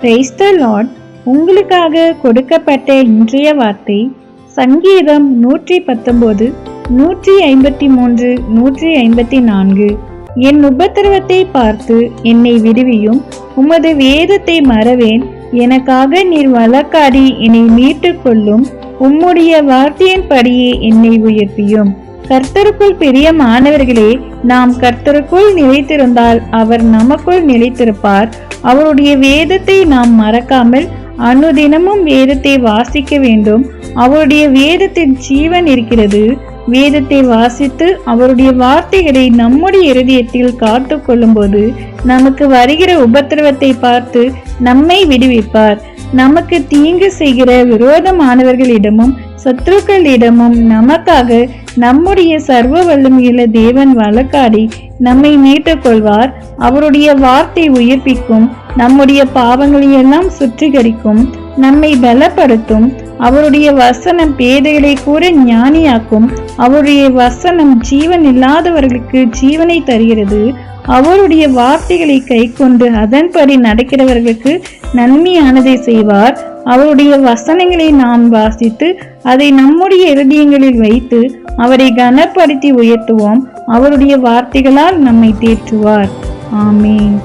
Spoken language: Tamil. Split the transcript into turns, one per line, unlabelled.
பிரைஸ் த லார்ட் உங்களுக்காக கொடுக்கப்பட்ட இன்றைய வார்த்தை சங்கீதம் நூற்றி பத்தொன்பது நூற்றி ஐம்பத்தி மூன்று நூற்றி ஐம்பத்தி நான்கு என் உபத்திரவத்தை பார்த்து என்னை விடுவியும். உமது வேதத்தை மறவேன். எனக்காக நீர் வழக்காடி என்னை மீட்டுக் கொள்ளும் உம்முடைய வார்த்தையின்படியே என்னை உயர்த்தியும் கர்த்தருக்குள் பெரிய மாணவர்களே நாம் கர்த்தருக்குள் நிலைத்திருந்தால் அவர் நமக்குள் நிலைத்திருப்பார். அவருடைய வேதத்தை நாம் மறக்காமல் அனுதினமும் வேதத்தை வாசிக்க வேண்டும். அவருடைய வேதத்தில் ஜீவன் இருக்கிறது. வேதத்தை வாசித்து அவருடைய வார்த்தைகளை நம்முடைய இருதயத்தில் காத்து கொள்ளும்போது நமக்கு வருகிற உபத்திரவத்தை பார்த்து நம்மை விடுவிப்பார். நமக்கு தீங்கு செய்கிற விரோதமானவர்களிடமும் சத்துருக்களிடமும் நமக்காக நம்முடைய சர்வ வல்லமையுள்ள தேவன் வழக்காடி நம்மை மீட்டுக் கொள்வார் அவருடைய வார்த்தை உயிர்ப்பிக்கும் நம்முடைய பாவங்களை எல்லாம் சுற்றிகரிக்கும் நம்மை பலப்படுத்தும் அவருடைய வசனம் பேதைகளை கூட ஞானியாக்கும் அவருடைய வசனம் ஜீவன் இல்லாதவர்களுக்கு ஜீவனை தருகிறது. அவருடைய வார்த்தைகளை கைக்கொண்டு அதன்படி நடக்கிறவர்களுக்கு நன்மையானதை செய்வார். அவருடைய வசனங்களை நாம் வாசித்து அதை நம்முடைய இருதயங்களில் வைத்து அவரை கனப்படுத்தி உயர்த்துவோம். அவருடைய வார்த்தைகளால் நம்மை தேற்றுவார். ஆமீன்.